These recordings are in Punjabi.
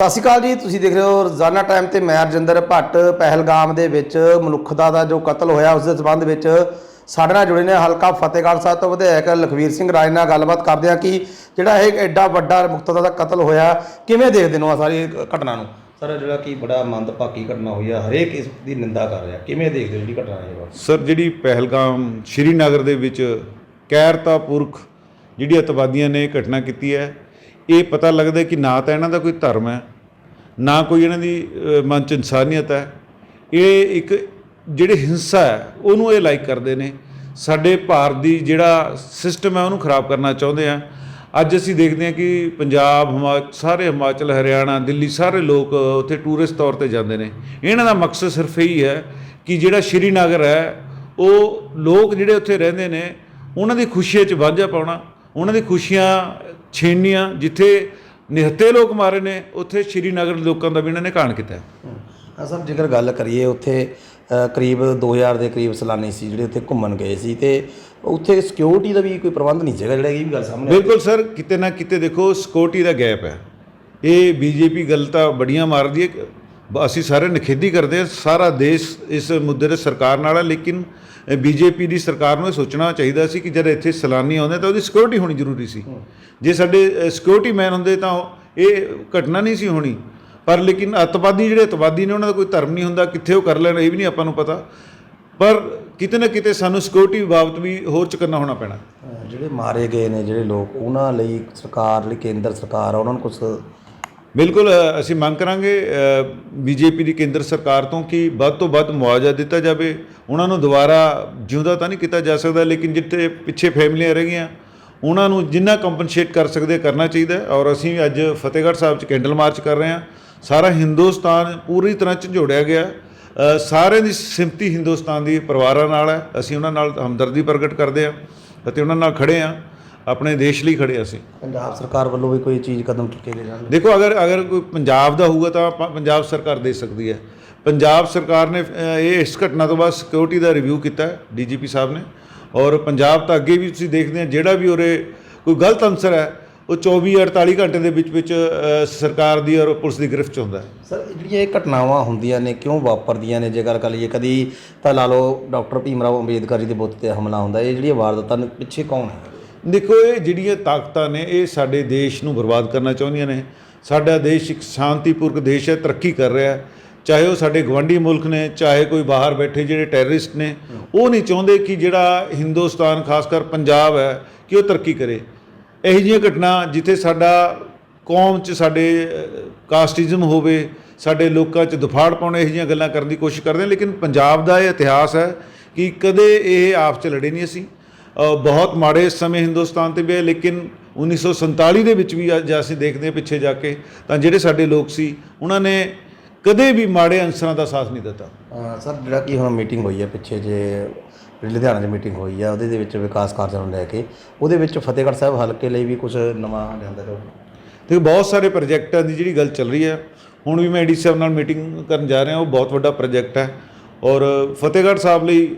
ਸਤਿ ਸ਼੍ਰੀ ਅਕਾਲ ਜੀ ਤੁਸੀਂ ਦੇਖ ਰਹੇ ਹੋ ਰੋਜ਼ਾਨਾ ਟਾਈਮ ਤੇ ਮੈਂ ਰਜਿੰਦਰ ਭੱਟ ਪਹਿਲਗਾਮ ਦੇ ਵਿੱਚ ਮਨੁੱਖਤਾ ਦਾ ਜੋ ਕਤਲ ਹੋਇਆ ਉਸ ਦੇ ਸੰਬੰਧ ਵਿੱਚ ਸਾਡੇ ਨਾਲ ਜੁੜੇ ਨੇ ਹਲਕਾ ਫਤਿਹਗੜ੍ਹ ਸਾਹਿਬ ਤੋਂ ਵਿਧਾਇਕ ਲਖਵੀਰ ਸਿੰਘ ਰਾਜ ਨਾਲ ਗੱਲਬਾਤ ਕਰਦੇ ਆ ਕਿ ਜਿਹੜਾ ਇਹ ਐਡਾ ਵੱਡਾ ਮੁਕਤਦਾ ਦਾ ਕਤਲ ਹੋਇਆ ਕਿਵੇਂ ਦੇਖਦੇ ਹੋ ਆ ਸਾਰੀ ਘਟਨਾ ਨੂੰ? ਸਰ ਜਿਹੜਾ ਕਿ ਬੜਾ ਮੰਦਭਾਗੀ ਘਟਨਾ ਹੋਈ ਆ ਹਰੇਕ ਇਸ ਦੀ ਨਿੰਦਾ ਕਰ ਰਿਹਾ ਕਿਵੇਂ ਦੇਖਦੇ ਹੋ ਜਿਹੜੀ ਘਟਨਾ ਇਹ ਬਾਤ ਸਰ ਜਿਹੜੀ ਪਹਿਲਗਾਮ ਸ਼੍ਰੀਨਗਰ ਦੇ ਵਿੱਚ ਕੈਰਤਾ ਪੁਰਖ ਜਿਹੜੀ ਅਤਵਾਦੀਆਂ ਨੇ ਇਹ ਘਟਨਾ ਕੀਤੀ ਹੈ ਇਹ ਪਤਾ ਲੱਗਦਾ ਕਿ ਨਾ ਤਾਂ ਇਹਨਾਂ ਦਾ ਕੋਈ ਧਰਮ ਹੈ ਨਾ ਕੋਈ ਇਹਨਾਂ ਦੀ ਮਨ ਚ ਇਨਸਾਨੀਅਤ ਹੈ। ਇਹ ਇੱਕ ਜਿਹੜੇ ਹਿੰਸਾ ਹੈ, ਉਹਨੂੰ ਇਹ ਲਾਈਕ ਕਰਦੇ ਨੇ। ਸਾਡੇ ਭਾਰਤ ਦੀ ਜਿਹੜਾ ਸਿਸਟਮ ਹੈ, ਉਹਨੂੰ ਖਰਾਬ ਕਰਨਾ ਚਾਹੁੰਦੇ ਆ। ਅੱਜ ਅਸੀਂ ਦੇਖਦੇ ਹਾਂ ਕਿ ਪੰਜਾਬ, ਹਿਮਾ, ਸਾਰੇ ਹਿਮਾਚਲ, ਹਰਿਆਣਾ, ਦਿੱਲੀ ਸਾਰੇ ਲੋਕ ਉੱਥੇ ਟੂਰਿਸਟ ਤੌਰ ਤੇ ਜਾਂਦੇ ਨੇ। ਇਹਨਾਂ ਦਾ ਮਕਸਦ ਸਿਰਫ ਇਹੀ ਹੈ ਕਿ ਜਿਹੜਾ ਸ਼੍ਰੀਨਗਰ ਹੈ, ਉਹ ਲੋਕ ਜਿਹੜੇ ਉੱਥੇ ਰਹਿੰਦੇ ਨੇ, ਉਹਨਾਂ ਦੀ ਖੁਸ਼ੀਆਂ 'ਚ ਵਾਂਝਾ ਪਾਉਣਾ, ਉਹਨਾਂ ਦੀ ਖੁਸ਼ੀਆਂ ਛੇਣੀਆਂ, ਜਿੱਥੇ ਨਿਹੱਤੇ ਲੋਕ ਮਾਰੇ ਨੇ ਉੱਥੇ ਸ਼੍ਰੀਨਗਰ ਲੋਕਾਂ ਦਾ ਵੀ ਇਹਨਾਂ ਨੇ ਕਾਣ ਕੀਤਾ ਸਰ ਜੇਕਰ ਗੱਲ ਕਰੀਏ ਉੱਥੇ ਕਰੀਬ 2000 ਦੇ ਕਰੀਬ ਸੈਲਾਨੀ ਸੀ ਜਿਹੜੇ ਉੱਥੇ ਘੁੰਮਣ ਗਏ ਸੀ ਤੇ ਉੱਥੇ ਸਿਕਿਉਰਿਟੀ ਦਾ ਵੀ ਕੋਈ ਪ੍ਰਬੰਧ ਨਹੀਂ ਸੀਗਾ ਜਿਹੜਾ ਇਹ ਵੀ ਗੱਲ ਸਾਹਮਣੇ। ਬਿਲਕੁਲ ਸਰ ਕਿਤੇ ਨਾ ਕਿਤੇ ਦੇਖੋ ਸਿਕਿਉਰਿਟੀ ਦਾ ਗੈਪ ਹੈ। ਇਹ ਬੀਜੇਪੀ ਗੱਲ ਤਾਂ ਬੜੀਆਂ ਮਾਰਦੀ ਹੈ। ਅਸੀਂ ਸਾਰੇ ਨਿਖੇਧੀ ਕਰਦੇ ਹਾਂ ਸਾਰਾ ਦੇਸ਼ ਇਸ ਮੁੱਦੇ ਤੇ ਸਰਕਾਰ ਨਾਲ ਹੈ ਲੇਕਿਨ ਬੀਜੇਪੀ ਦੀ ਸਰਕਾਰ ਨੂੰ ਇਹ ਸੋਚਣਾ ਚਾਹੀਦਾ ਸੀ ਕਿ ਜਦ ਇੱਥੇ ਸੈਲਾਨੀ ਆਉਂਦੇ ਤਾਂ ਉਹਦੀ ਸਿਕਿਉਰਿਟੀ ਹੋਣੀ ਜ਼ਰੂਰੀ ਸੀ। ਜੇ ਸਾਡੇ ਸਿਕਿਉਰਿਟੀ ਮੈਨ ਹੁੰਦੇ ਤਾਂ ਇਹ ਘਟਨਾ ਨਹੀਂ ਸੀ ਹੋਣੀ। ਪਰ ਲੇਕਿਨ ਅਤਵਾਦੀ ਜਿਹੜੇ ਅਤਵਾਦੀ ਨੇ ਉਹਨਾਂ ਦਾ ਕੋਈ ਧਰਮ ਨਹੀਂ ਹੁੰਦਾ ਕਿੱਥੇ ਉਹ ਕਰ ਲੈਣ ਇਹ ਵੀ ਨਹੀਂ ਆਪਾਂ ਨੂੰ ਪਤਾ। ਪਰ ਕਿਤੇ ਨਾ ਕਿਤੇ ਸਾਨੂੰ ਸਿਕਿਉਰਿਟੀ ਬਾਬਤ ਵੀ ਹੋਰ ਚੁਕੰਨਾ ਹੋਣਾ ਪੈਣਾ। ਜਿਹੜੇ ਮਾਰੇ ਗਏ ਨੇ ਜਿਹੜੇ ਲੋਕ ਉਹਨਾਂ ਲਈ ਸਰਕਾਰ ਲਈ ਕੇਂਦਰ ਸਰਕਾਰ ਆ ਉਹਨਾਂ ਨੂੰ ਕੁਝ ਬਿਲਕੁਲ ਅਸੀਂ ਮੰਗ ਕਰਾਂਗੇ ਬੀਜੇਪੀ ਦੀ ਕੇਂਦਰ ਸਰਕਾਰ ਤੋਂ ਕਿ ਵੱਧ ਤੋਂ ਵੱਧ ਮੁਆਵਜ਼ਾ ਦਿੱਤਾ ਜਾਵੇ। ਉਹਨਾਂ ਨੂੰ ਦੁਬਾਰਾ ਜਿਉਂਦਾ ਤਾਂ ਨਹੀਂ ਕੀਤਾ ਜਾ ਸਕਦਾ, ਲੇਕਿਨ ਜਿੱਥੇ ਪਿੱਛੇ ਫੈਮਲੀਆਂ ਰਹਿ ਗਈਆਂ, ਉਹਨਾਂ ਨੂੰ ਜਿੰਨਾ ਕੰਪਨਸੇਟ ਕਰ ਸਕਦੇ ਕਰਨਾ ਚਾਹੀਦਾ ਔਰ ਅਸੀਂ ਅੱਜ ਫਤਿਹਗੜ੍ਹ ਸਾਹਿਬ 'ਚ ਕੈਂਡਲ ਮਾਰਚ ਕਰ ਰਹੇ ਹਾਂ। ਸਾਰਾ ਹਿੰਦੁਸਤਾਨ ਪੂਰੀ ਤਰ੍ਹਾਂ ਝੰਜੋੜਿਆ ਗਿਆ ਸਾਰਿਆਂ ਦੀ ਸਿੰਪਤੀ ਹਿੰਦੁਸਤਾਨ ਦੀ ਪਰਿਵਾਰਾਂ ਨਾਲ ਹੈ। ਅਸੀਂ ਉਹਨਾਂ ਨਾਲ ਹਮਦਰਦੀ ਪ੍ਰਗਟ ਕਰਦੇ ਹਾਂ ਅਤੇ ਉਹਨਾਂ ਨਾਲ ਖੜੇ ਹਾਂ। ਆਪਣੇ ਦੇਸ਼ ਲਈ ਖੜੇ ਅਸੀਂ। ਪੰਜਾਬ ਸਰਕਾਰ ਵੱਲੋਂ ਵੀ ਕੋਈ ਚੀਜ਼ ਕਦਮ ਚੁੱਕੇ ਗਏ ਜਾਣ ਦੇਖੋ ਅਗਰ ਅਗਰ ਕੋਈ ਪੰਜਾਬ ਦਾ ਹੋਊਗਾ ਤਾਂ ਪ- ਪੰਜਾਬ ਸਰਕਾਰ ਦੇ ਸਕਦੀ ਹੈ। ਪੰਜਾਬ ਸਰਕਾਰ ਨੇ ਅ, ਇਹ ਇਸ ਘਟਨਾ ਤੋਂ ਬਾਅਦ ਸਿਕਿਉਰਿਟੀ ਦਾ ਰਿਵਿਊ ਕੀਤਾ ਡੀਜੀਪੀ ਸਾਹਿਬ ਨੇ। ਔਰ ਪੰਜਾਬ ਤਾਂ ਅੱਗੇ ਵੀ ਤੁਸੀਂ ਦੇਖਦੇ ਆ ਜਿਹੜਾ ਵੀ ਉਰੇ ਕੋਈ ਗਲਤ ਅਨਸਰ ਹੈ ਉਹ 24 48 ਘੰਟੇ ਦੇ ਵਿੱਚ ਵਿੱਚ ਅ, ਸਰਕਾਰ ਦੀ ਔਰ ਪੁਲਿਸ ਦੀ ਗ੍ਰਿਫਤ 'ਚ ਹੁੰਦਾ ਹੈ। ਸਰ ਜਿਹੜੀਆਂ ਇਹ ਘਟਨਾਵਾਂ ਹੁੰਦੀਆਂ ਨੇ ਕਿਉਂ ਵਾਪਰਦੀਆਂ ਨੇ? ਜੇਕਰ ਕਰ ਲਈਏ ਕਦੀ ਤਾਂ ਲਾ ਲਓ ਡਾਕਟਰ ਭੀਮ ਰਾਓ ਅੰਬੇਦਕਰ ਜੀ ਦੇ ਬੁੱਤ ਤੇ ਹਮਲਾ ਹੁੰਦਾ ਇਹ ਜਿਹੜੀਆਂ ਵਾਰਦਾਤਾਂ ਨੇ ਪਿੱਛੇ ਕੌਣ ਹੈ? ਦੇਖੋ, ਇਹ ਜਿਹੜੀਆਂ ਤਾਕਤਾਂ ਨੇ, ਇਹ ਸਾਡੇ ਦੇਸ਼ ਨੂੰ ਬਰਬਾਦ ਕਰਨਾ ਚਾਹੁੰਦੀਆਂ ਨੇ। ਸਾਡਾ ਦੇਸ਼ ਇੱਕ ਸ਼ਾਂਤੀਪੂਰਕ ਦੇਸ਼ ਹੈ, ਤਰੱਕੀ ਕਰ ਰਿਹਾ ਹੈ। ਚਾਹੇ ਉਹ ਸਾਡੇ ਗਵਾਂਢੀ ਮੁਲਕ ਨੇ, ਚਾਹੇ ਕੋਈ ਬਾਹਰ ਬੈਠੇ ਜਿਹੜੇ ਟੈਰਰਿਸਟ ਨੇ, ਉਹ ਨਹੀਂ ਚਾਹੁੰਦੇ ਕਿ ਜਿਹੜਾ ਹਿੰਦੁਸਤਾਨ, ਖਾਸ ਕਰ ਪੰਜਾਬ ਹੈ, ਕਿ ਉਹ ਤਰੱਕੀ ਕਰੇ। ਇਹੋ ਜਿਹੀਆਂ ਘਟਨਾ ਜਿੱਥੇ ਸਾਡਾ ਕੌਮ 'ਚ ਸਾਡੇ ਕਾਸਟਿਜ਼ਮ ਹੋਵੇ, ਸਾਡੇ ਲੋਕਾਂ 'ਚ ਦੁਫਾੜ ਪਾਉਣੇ, ਇਹੋ ਜਿਹੀਆਂ ਗੱਲਾਂ ਕਰਨ ਦੀ ਕੋਸ਼ਿਸ਼ ਕਰਦੇ ਨੇ ਲੇਕਿਨ ਪੰਜਾਬ ਦਾ ਇਹ ਇਤਿਹਾਸ ਹੈ ਕਿ ਕਦੇ ਇਹ ਆਪਸ 'ਚ ਲੜੇ ਨਹੀਂ ਅਸੀਂ। ਬਹੁਤ ਮਾੜੇ ਸਮੇਂ ਹਿੰਦੁਸਤਾਨ ਤੇ ਵੀ ਹੈ ਲੇਕਿਨ 1947 ਦੇ ਵਿੱਚ ਵੀ ਅੱਜ ਅਸੀਂ ਦੇਖਦੇ ਹਾਂ ਪਿੱਛੇ ਜਾ ਕੇ ਤਾਂ ਜਿਹੜੇ ਸਾਡੇ ਲੋਕ ਸੀ ਉਹਨਾਂ ਨੇ ਕਦੇ ਵੀ ਮਾੜੇ ਅੰਸਰਾਂ ਦਾ ਸਾਥ ਨਹੀਂ ਦਿੱਤਾ। ਸਰ ਜਿਹੜਾ ਕਿ ਹੁਣ ਮੀਟਿੰਗ ਹੋਈ ਹੈ ਪਿੱਛੇ ਜੇ ਲੁਧਿਆਣਾ 'ਚ ਮੀਟਿੰਗ ਹੋਈ ਹੈ ਉਹਦੇ ਦੇ ਵਿੱਚ ਵਿਕਾਸ ਕਾਰਜਾਂ ਨੂੰ ਲੈ ਕੇ ਉਹਦੇ ਵਿੱਚ ਫਤਿਹਗੜ੍ਹ ਸਾਹਿਬ ਹਲਕੇ ਲਈ ਵੀ ਕੁਝ ਨਵਾਂ ਲਿਆਂਦਾ ਜਾਊ। ਤੇ ਬਹੁਤ ਸਾਰੇ ਪ੍ਰੋਜੈਕਟਾਂ ਦੀ ਜਿਹੜੀ ਗੱਲ ਚੱਲ ਰਹੀ ਹੈ ਹੁਣ ਵੀ ਮੈਂ ਡੀ ਸਾਹਿਬ ਨਾਲ ਮੀਟਿੰਗ ਕਰਨ ਜਾ ਰਿਹਾ ਉਹ ਬਹੁਤ ਵੱਡਾ ਪ੍ਰੋਜੈਕਟ ਹੈ ਔਰ ਫਤਿਹਗੜ੍ਹ ਸਾਹਿਬ ਲਈ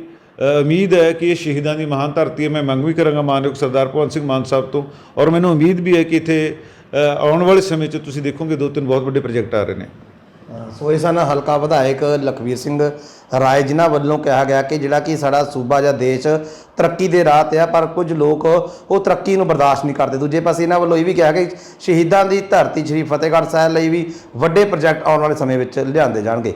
ਉਮੀਦ ਹੈ ਕਿ ਇਹ ਸ਼ਹੀਦਾਂ ਦੀ ਮਹਾਨ ਧਰਤੀ ਹੈ। ਮੈਂ ਮੰਗ ਵੀ ਕਰਾਂਗਾ ਮਾਨਯੋਗ ਸਰਦਾਰ ਭਗਵੰਤ ਸਿੰਘ ਮਾਨ ਸਾਹਿਬ ਤੋਂ ਔਰ ਮੈਨੂੰ ਉਮੀਦ ਵੀ ਹੈ ਕਿ ਇੱਥੇ ਆਉਣ ਵਾਲੇ ਸਮੇਂ 'ਚ ਤੁਸੀਂ ਦੇਖੋਗੇ ਦੋ ਤਿੰਨ ਬਹੁਤ ਵੱਡੇ ਪ੍ਰੋਜੈਕਟ ਆ ਰਹੇ ਨੇ। ਸੋ ਇਹ ਸਨ ਹਲਕਾ ਵਿਧਾਇਕ ਲਖਵੀਰ ਸਿੰਘ ਰਾਏ, ਜਿਨ੍ਹਾਂ ਵੱਲੋਂ ਕਿਹਾ ਗਿਆ ਕਿ ਜਿਹੜਾ ਕਿ ਸਾਡਾ ਸੂਬਾ ਜਾਂ ਦੇਸ਼ ਤਰੱਕੀ ਦੇ ਰਾਹ ਤੇ ਆ, ਪਰ ਕੁਝ ਲੋਕ ਉਹ ਤਰੱਕੀ ਨੂੰ ਬਰਦਾਸ਼ਤ ਨਹੀਂ ਕਰਦੇ। ਦੂਜੇ ਪਾਸੇ ਇਹਨਾਂ ਵੱਲੋਂ ਇਹ ਵੀ ਕਿਹਾ ਕਿ ਸ਼ਹੀਦਾਂ ਦੀ ਧਰਤੀ ਸ਼੍ਰੀ ਫਤਿਹਗੜ੍ਹ ਸਾਹਿਬ ਲਈ ਵੀ ਵੱਡੇ ਪ੍ਰੋਜੈਕਟ ਆਉਣ ਵਾਲੇ ਸਮੇਂ ਵਿੱਚ ਲਿਆਂਦੇ ਜਾਣਗੇ।